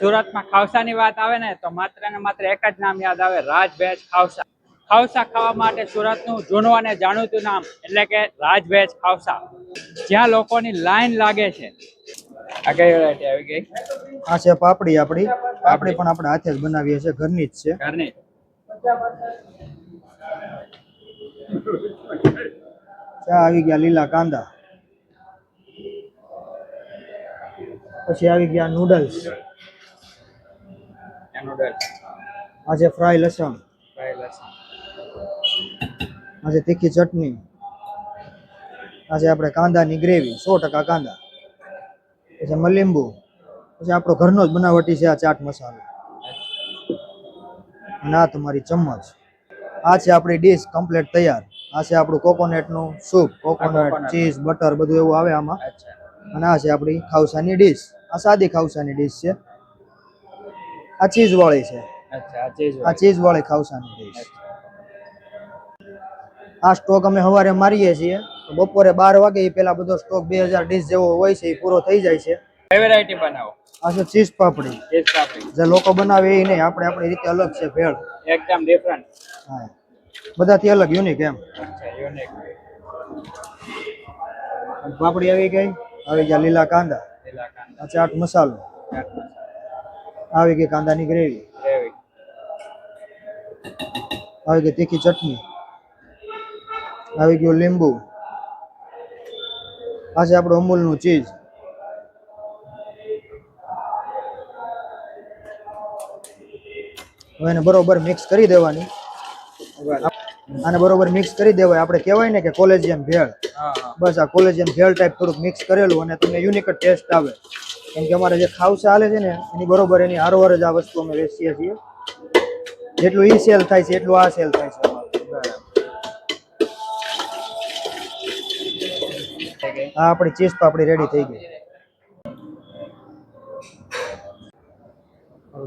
સુરતમાં ખાવસાની વાત આવે ને તો માત્ર ને માત્ર એક જ નામ યાદ આવે રાજ વેજ ખાવસા. ખાવસા ખાવા માટે સુરતનું જૂનું અને જાણીતું નામ એટલે કે રાજ વેજ ખાવસા. જ્યાં લોકોની લાઈન લાગે છે. આ કઈ વેરાયટી આવી ગઈ? આ છે પાપડી આપણી પાપડી પણ આપણે હાથે જ બનાવીએ છીએ ઘરની જ છે. ઘરની. ચા આવી ગયા લીલા કાંદા. પછી આવી ગયા નૂડલ્સ નૂડલ્સ આ છે ફ્રાય લસણ. ફ્રાય લસણ. આ છે તીખી ચટણી. આ છે આપણે કાંદાની ગ્રેવી સો ટકા કાંદા. પછી મલિંબુ. પછી આપણો ઘરનો જ બનાવટી છે આ ચાટ મસાલો. અને આ તમારી ચમચ આ છે આપણી ડીશ કમ્પ્લીટ તૈયાર. આ છે આપણું કોકોનટનું સૂપ કોકોનટ ચીઝ બટર બધું એવું આવે આમાં. અને આ છે આપણી ખાવસાની ડીશ. આ સાદી ખાવસાની ડીશ છે. આ ચીઝ વાળી છે આ ચીઝ વાળી ખાવસાની ડીશ. આ સ્ટોક અમે સવારે મારીએ છીએ. બપોરે બાર વાગે એ પેલા બધો સ્ટોક બે હજાર ડીશ જેવો હોય છે એ પૂરો થઈ જાય છે. વેરાયટી બનાવો. આ છે ચીઝ પાપડી. ચીઝ પાપડી. જે લોકો બનાવે એ નહીં આપણે આપણી રીતે અલગ છે ભેળ. એકદમ ડિફરન્ટ હા. બધાથી અલગ યુનિક એમ. અચ્છા યુનિક પાપડી આવી ગઈ આવી ગયા લીલા કાંદા. લીલા કાંદા. ચાટ મસાલો. ચાટ મસાલા. આવી ગઈ કાંદાની ગ્રેવી? ગ્રેવી. આવી ગઈ તીખી ચટણી? આવી ગયું લીંબુ. આ છે આપણું અમૂલનું ચીજ. હવે એને બરોબર મિક્સ કરી દેવાની. આને બરોબર મિક્સ કરી દેવાય. આપણે કહેવાય ને કે કોલેજિયન ભેળ. બસ આ કોલેજિયન ભેળ ટાઈપ થોડુંક મિક્સ કરેલું અને તમને યુનિક ટેસ્ટ આવે. કેમ કે અમારે જે ખાવસા હાલે છે ને એની બરોબર એની હારોહાર જ આ વસ્તુ અમે વેચીએ છીએ. જેટલું ઈ સેલ થાય છે એટલું આ સેલ થાય છે. આ આપણી ચીઝ પાપડી રેડી થઈ ગઈ.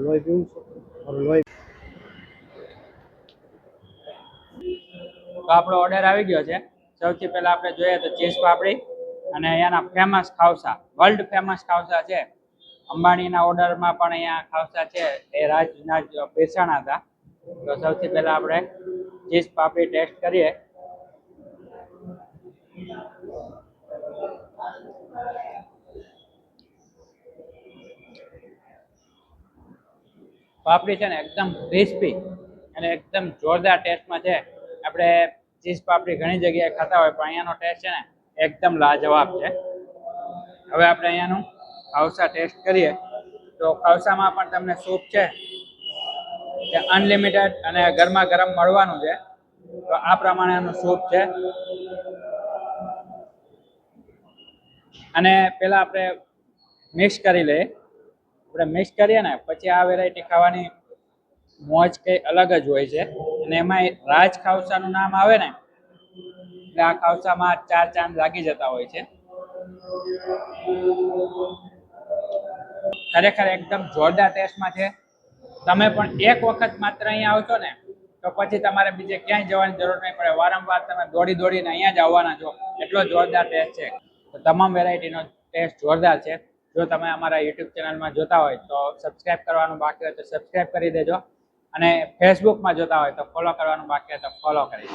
લોહી પીવું છે. લોહી તો આપણો ઓર્ડર આવી ગયો છે. સૌથી પહેલાં આપણે જોઈએ તો ચીઝ પાપડી અને અહીંયાના ફેમસ ખાવસા વર્લ્ડ ફેમસ ખાવસા છે. અંબાણીના ઓર્ડરમાં પણ અહીંયા ખાવસા છે. એ રાજના જ બેસાણા હતા. તો સૌથી પહેલાં આપણે ચીઝ પાપડી ટેસ્ટ કરીએ. પાપડી છે ને એકદમ ક્રિસ્પી અને એકદમ જોરદાર ટેસ્ટમાં છે. આપણે ચીઝ પાપડી ઘણી જગ્યાએ ખાતા હોય, પણ અહીંયાનો ટેસ્ટ છે ને એકદમ લાજવાબ છે. હવે આપણે અહીંયાનું ખાવસા ટેસ્ટ કરીએ. તો ખાવસામાં પણ તમને સૂપ છે તે અનલિમિટેડ અને ગરમા ગરમ મળવાનું છે. તો આ પ્રમાણેનું સૂપ છે. અને પેલા આપણે મિક્સ કરી લઈએ. આપણે મિક્સ કરીએ ને, પછી આ વેરાયટી ખાવાની મોજ કઈ અલગ જ હોય છે. અને એમાં રાજ ખાવસાનું નામ આવે ને, એટલે આ ખાવસામાં ચાર ચાંદ લાગી જતા હોય છે. ખરેખર એકદમ જોરદાર ટેસ્ટમાં છે. તમે પણ એક વખત માત્ર અહીંયા આવશો ને, તો પછી તમારે બીજે ક્યાંય જવાની જરૂર નહીં પડે. વારંવાર તમે દોડી દોડીને અહીંયા જ આવવાના છો. એટલો જોરદાર ટેસ્ટ છે. તો તમામ વેરાયટીનો ટેસ્ટ જોરદાર છે. જો તમે અમારા યુટ્યુબ ચેનલમાં જોતા હોય તો સબસ્ક્રાઈબ કરવાનું બાકી હોય તો સબસ્ક્રાઈબ કરી દેજો. અને ફેસબુકમાં જોતા હોય તો ફોલો કરવાનું બાકી હોય તો ફોલો કરી